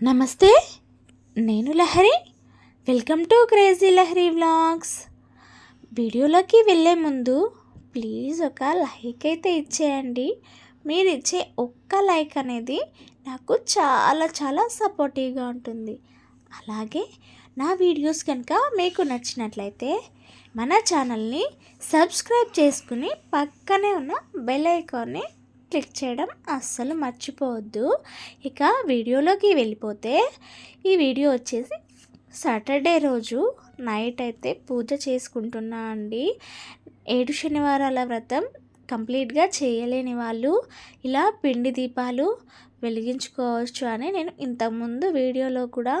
నమస్తే నేను Lahari. Welcome to crazy Lahari vlogs వీడియోలోకి వెళ్ళే ముందు ప్లీజ్ ఒక లైక్ అయితే ఇచ్చేయండి. మీరు ఇచ్చే ఒక్క లైక్ అనేది నాకు చాలా చాలా సపోర్టివ్గా ఉంటుంది. అలాగే నా వీడియోస్ కనుక మీకు నచ్చినట్లయితే మన ఛానల్ని సబ్స్క్రైబ్ చేసుకుని పక్కనే ఉన్న బెల్ ఐకాన్ని క్లిక్ చేయడం అస్సలు మర్చిపోవద్దు. ఇక వీడియోలోకి వెళ్ళిపోతే ఈ వీడియో వచ్చేసి సాటర్డే రోజు నైట్ అయితే పూజ చేసుకుంటున్నా అండి. ఏడు శనివారాల వ్రతం కంప్లీట్గా చేయలేని వాళ్ళు ఇలా పిండి దీపాలు వెలిగించుకోవచ్చు అని నేను ఇంతకుముందు వీడియోలో కూడా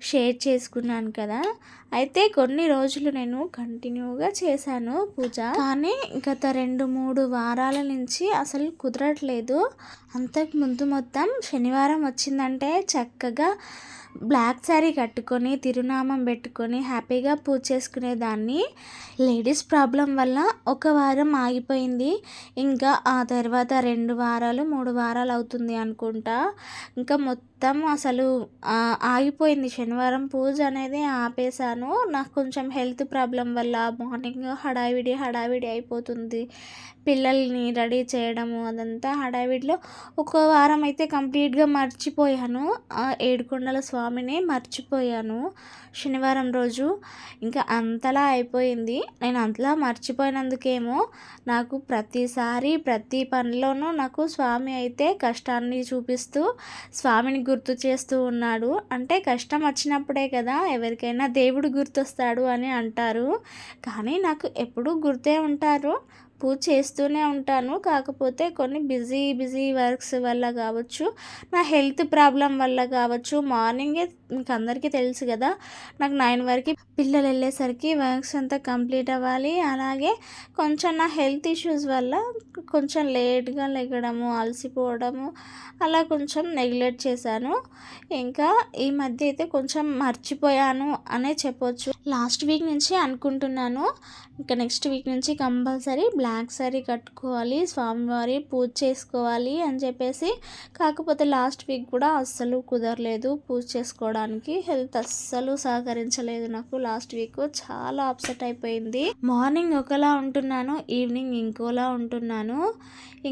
షేర్ చేసుకున్నాను కదా. అయితే కొన్ని రోజులు నేను కంటిన్యూగా చేశాను పూజ. కానీ గత రెండు మూడు వారాల నుంచి అసలు కుదరట్లేదు. అంతకు ముందు మొత్తం శనివారం వచ్చిందంటే చక్కగా బ్లాక్ శారీ కట్టుకొని తిరునామం పెట్టుకొని హ్యాపీగా పూజ చేసుకునేదాన్ని. లేడీస్ ప్రాబ్లం వల్ల ఒక వారం ఆగిపోయింది. ఇంకా ఆ తర్వాత రెండు వారాలు మూడు వారాలు అవుతుంది అనుకుంటా ఇంకా మొత్తం మొత్తం అసలు ఆగిపోయింది. శనివారం పూజ అనేది ఆపేశాను. నాకు కొంచెం హెల్త్ ప్రాబ్లం వల్ల మార్నింగ్ హడావిడి హడావిడి అయిపోతుంది. పిల్లల్ని రెడీ చేయడము అదంతా హడావిడిలో ఒక వారం అయితే కంప్లీట్గా మర్చిపోయాను. ఏడుకొండల స్వామిని మర్చిపోయాను శనివారం రోజు. ఇంకా అంతలా అయిపోయింది. నేను అంతలా మర్చిపోయినందుకేమో నాకు ప్రతిసారి ప్రతి పనిలోనూ నాకు స్వామి అయితే కష్టాన్ని చూపిస్తూ స్వామిని గుర్తు చేస్తూ ఉన్నాడు. అంటే కష్టం వచ్చినప్పుడే కదా ఎవరికైనా దేవుడు గుర్తొస్తాడు అని అంటారు. కానీ నాకు ఎప్పుడూ గుర్తే ఉంటారు. పూజ చేస్తూనే ఉంటాను. కాకపోతే కొన్ని బిజీ బిజీ వర్క్స్ వల్ల కావచ్చు నా హెల్త్ ప్రాబ్లం వల్ల కావచ్చు మార్నింగే మీకు అందరికీ తెలుసు కదా నాకు నైన్ వరకు పిల్లలు వెళ్ళేసరికి వర్క్స్ అంతా కంప్లీట్ అవ్వాలి. అలాగే కొంచెం నా హెల్త్ ఇష్యూస్ వల్ల కొంచెం లేట్గా లెగడము అలసిపోవడము అలా కొంచెం నెగ్లెక్ట్ చేశాను. ఇంకా ఈ మధ్య అయితే కొంచెం మర్చిపోయాను అనే చెప్పొచ్చు. లాస్ట్ వీక్ నుంచి అనుకుంటున్నాను. ఇంకా నెక్స్ట్ వీక్ నుంచి కంపల్సరీ బ్లాక్ శారీ కట్టుకోవాలి స్వామివారి పూజ చేసుకోవాలి అని చెప్పేసి. కాకపోతే లాస్ట్ వీక్ కూడా అస్సలు కుదరలేదు పూజ చేసుకోవడానికి. హెల్త్ అస్సలు సహకరించలేదు నాకు లాస్ట్ వీక్ చాలా అప్సెట్ అయిపోయింది. మార్నింగ్ ఒకలా ఉంటున్నాను ఈవినింగ్ ఇంకోలా ఉంటున్నాను.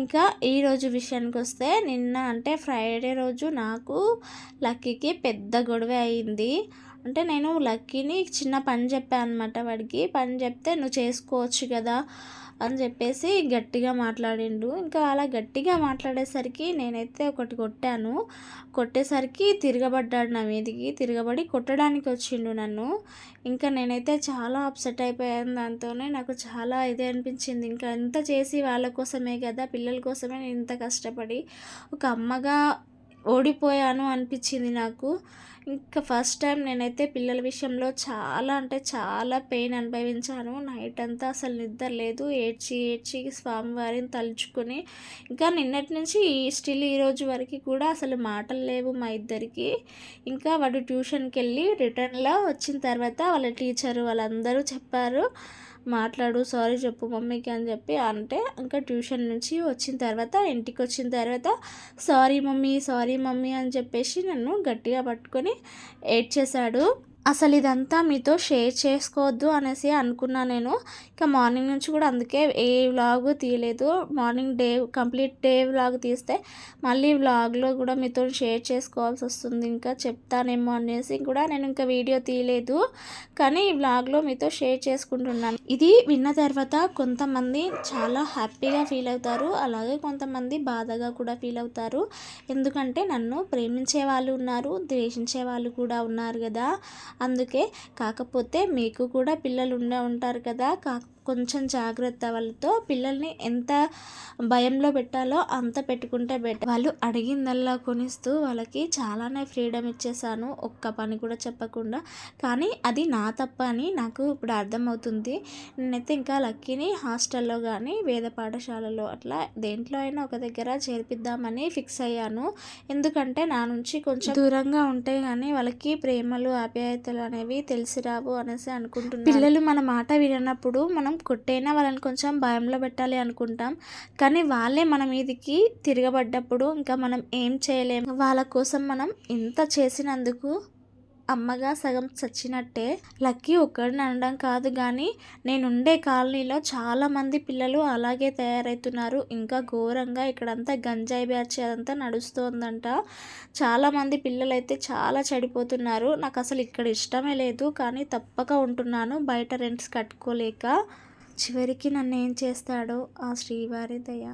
ఇంకా ఈరోజు విషయానికి వస్తే నిన్న అంటే ఫ్రైడే రోజు నాకు లక్కీకి పెద్ద గొడవ అయింది. అంటే నేను లక్కీని చిన్న పని చెప్పాను అనమాట వాడికి. పని చెప్తే నువ్వు చేసుకోవచ్చు కదా అని చెప్పేసి గట్టిగా మాట్లాడిండు. ఇంకా అలా గట్టిగా మాట్లాడేసరికి నేనైతే ఒకటి కొట్టాను. కొట్టేసరికి తిరగబడ్డాడు నా మీదికి. తిరగబడి కొట్టడానికి వచ్చిండు నన్ను. ఇంకా నేనైతే చాలా అప్సెట్ అయిపోయాను దాంతోనే. నాకు చాలా ఇదే అనిపించింది. ఇంకా ఎంత చేసి వాళ్ళ కోసమే కదా పిల్లల కోసమే నేను ఇంత కష్టపడి ఒక అమ్మగా ఓడిపోయాను అనిపించింది నాకు. ఇంకా ఫస్ట్ టైం నేనైతే పిల్లల విషయంలో చాలా అంటే చాలా పెయిన్ అనుభవించాను. నైట్ అంతా అసలు నిద్ర లేదు. ఏడ్చి ఏడ్చి స్వామివారిని తలుచుకొని ఇంకా నిన్నటి నుంచి స్టిల్ ఈ రోజు వరకు కూడా అసలు మాటలు లేవు మా ఇద్దరికి. ఇంకా వాడు ట్యూషన్కి వెళ్ళి రిటర్న్లో వచ్చిన తర్వాత వాళ్ళ టీచరు వాళ్ళందరూ చెప్పారు మాట్లాడు సారీ చెప్పు మమ్మీకి అని చెప్పి అంటే ఇంకా ట్యూషన్ నుంచి వచ్చిన తర్వాత ఇంటికి వచ్చిన తర్వాత సారీ మమ్మీ సారీ మమ్మీ అని చెప్పేసి నన్ను గట్టిగా పట్టుకొని ఏడ్చేశాడు. అసలు ఇదంతా మీతో షేర్ చేసుకోవద్దు అనేసి అనుకున్నా నేను. ఇంకా మార్నింగ్ నుంచి కూడా అందుకే ఏ వ్లాగ్ తీయలేదు. Morning day complete day vlog తీస్తే మళ్ళీ వ్లాగ్లో కూడా మీతో షేర్ చేసుకోవాల్సి వస్తుంది. ఇంకా చెప్తానేమో అనేసి కూడా నేను ఇంకా వీడియో తీయలేదు. కానీ ఈ వ్లాగ్లో మీతో షేర్ చేసుకుంటున్నాను. ఇది విన్న తర్వాత కొంతమంది చాలా హ్యాపీగా ఫీల్ అవుతారు. అలాగే కొంతమంది బాధగా కూడా ఫీల్ అవుతారు. ఎందుకంటే నన్ను ప్రేమించే వాళ్ళు ఉన్నారు ద్వేషించే వాళ్ళు కూడా ఉన్నారు కదా. అందుకే కాకపోతే మీకు కూడా పిల్లలు ఉండే ఉంటారు కదా కాక కొంచెం జాగ్రత్త వాళ్ళతో పిల్లల్ని ఎంత భయంలో పెట్టాలో అంత పెట్టుకుంటే బెటర్ వాళ్ళు అడిగిందల్లా కొనిస్తూ వాళ్ళకి చాలానే ఫ్రీడమ్ ఇచ్చేసాను ఒక్క పని కూడా చెప్పకుండా. కానీ అది నా తప్ప అని నాకు ఇప్పుడు అర్థమవుతుంది. నేనైతే ఇంకా లక్కీని హాస్టల్లో కానీ వేద పాఠశాలలో అట్లా దేంట్లో అయినా ఒక దగ్గర చేర్పిద్దామని ఫిక్స్ అయ్యాను. ఎందుకంటే నా నుంచి కొంచెం దూరంగా ఉంటే కానీ వాళ్ళకి ప్రేమలు ఆప్యాయతలు అనేవి తెలిసి రావు అనేసి అనుకుంటున్నాను. పిల్లలు మన మాట వినప్పుడు మనం కొట్టైనా వాళ్ళని కొంచెం భయంలో పెట్టాలి అనుకుంటాం. కానీ వాళ్ళే మన మీదకి తిరగబడ్డప్పుడు ఇంకా మనం ఏం చేయలేము వాళ్ళ కోసం మనం ఇంత చేసినందుకు అమ్మగా సగం చచ్చినట్టే. లక్కీ ఒక్కడిని అనడం కాదు కానీ నేను ఉండే కాలనీలో చాలామంది పిల్లలు అలాగే తయారవుతున్నారు ఇంకా ఘోరంగా ఇక్కడంతా గంజాయి బ్యాచ్ అదంతా నడుస్తోందంట. చాలామంది పిల్లలు అయితే చాలా చెడిపోతున్నారు. నాకు అసలు ఇక్కడ ఇష్టమే లేదు కానీ తప్పక ఉంటున్నాను. బయట రెంట్స్ కట్టుకోలేక చివరికి నన్ను ఏం చేస్తాడో? ఆ శ్రీవారి దయ.